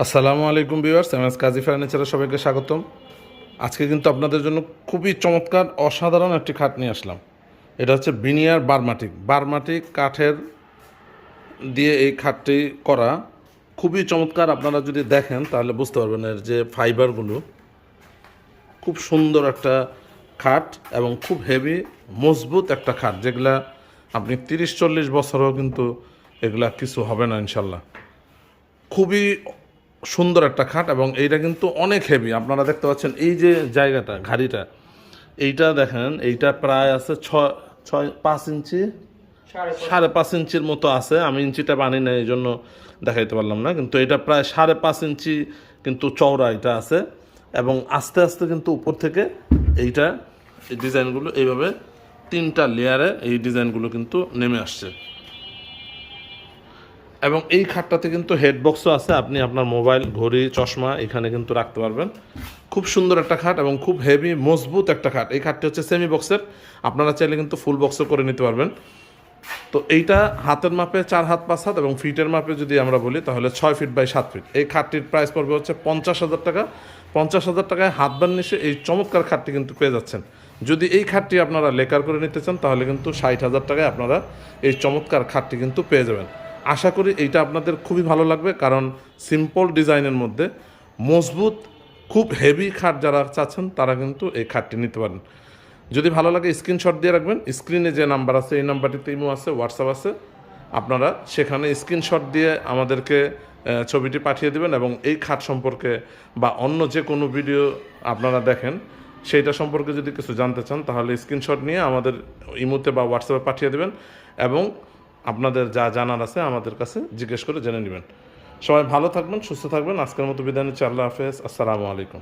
আসসালামু আলাইকুম viewers M S কাজী ফার্নিচারের সবাইকে স্বাগতম। আজকে কিন্তু আপনাদের জন্য খুবই চমৎকার, অসাধারণ একটি খাট নিয়ে আসলাম। এটা হচ্ছে বিনিয়ার বারমাটিক। বারমাটিক কাঠের দিয়ে এই খাটটি করা খুবই চমৎকার। আপনারা যদি দেখেন, তাহলে বুঝতে পারবেন এর যে ফাইবারগুলো। খুব সুন্দর একটা খাট এবং খুব হেভি, মজবুত একটা খাট, যেগুলা আপনি তিরিশ চল্লিশ বছরও কিন্তু এগুলা কিছু হবে না, ইনশাল্লাহ। খুবই সুন্দর একটা খাট এবং এইটা কিন্তু অনেক হেভি আপনারা দেখতে পাচ্ছেন এই যে জায়গাটা ঘাড়িটা এইটা দেখেন এইটা প্রায় আছে ছয় ছয় পাঁচ ইঞ্চি সাড়ে পাঁচ। ইঞ্চির মতো আছে। আমি ইঞ্চিটা বানি না এই জন্য দেখাইতে পারলাম না। কিন্তু এটা প্রায় সাড়ে পাঁচ ইঞ্চি কিন্তু চওড়া এটা আছে। এবং আস্তে আস্তে কিন্তু উপর থেকে এইটা এই ডিজাইনগুলো এইভাবে তিনটা লেয়ারে এই ডিজাইনগুলো কিন্তু নেমে আসছে। এবং এই খাটটাতে কিন্তু হেড বক্সও আছে। আপনি আপনার মোবাইল, ঘড়ি, চশমা এখানে কিন্তু রাখতে পারবেন। খুব সুন্দর একটা খাট এবং খুব হেভি, মজবুত একটা খাট। এই খাটটি হচ্ছে সেমি বক্সের আপনারা চাইলে কিন্তু ফুল বক্সও করে নিতে পারবেন। তো এইটা হাতের মাপে চার হাত, পাঁচ হাত এবং ফিটের মাপে যদি আমরা বলি, তাহলে ছয় ফিট বাই সাত ফিট এই খাটটির প্রাইস পড়বে হচ্ছে পঞ্চাশ হাজার টাকা। পঞ্চাশ হাজার টাকায় হাত বান্নিশে এই চমৎকার খাটটি কিন্তু পেয়ে যাচ্ছেন। যদি এই খাটটি আপনারা লেকার করে নিতে চান, তাহলে কিন্তু ষাট হাজার টাকায় আপনারা এই চমৎকার খাটটি কিন্তু পেয়ে যাবেন। আশা করি এইটা আপনাদের খুবই ভালো লাগবে, কারণ সিম্পল ডিজাইনের মধ্যে মজবুত, খুব হেভি খাট যারা চাচ্ছেন, তারা কিন্তু এই খাটটি নিতে পারেন। যদি ভালো লাগে স্ক্রিনশট দিয়ে রাখবেন। স্ক্রিনে যে নাম্বার আছে, এই নাম্বারটিতে ইমো আছে হোয়াটসঅ্যাপ আছে। আপনারা সেখানে স্ক্রিনশট দিয়ে আমাদেরকে ছবিটি পাঠিয়ে দেবেন এবং এই খাট সম্পর্কে বা অন্য যে কোনো ভিডিও আপনারা দেখেন, সেইটা সম্পর্কে যদি কিছু জানতে চান, তাহলে স্ক্রিনশট নিয়ে আমাদের ইমোতে বা হোয়াটসঅ্যাপে পাঠিয়ে দেবেন এবং আপনাদের যা জানার আছে আমাদের কাছে জিজ্ঞেস করে জেনে নেবেন। সবাই ভালো থাকবেন, সুস্থ থাকবেন। আজকের মতো বিদায় নিচ্ছি। আল্লাহ হাফেজ। আসসালামু আলাইকুম।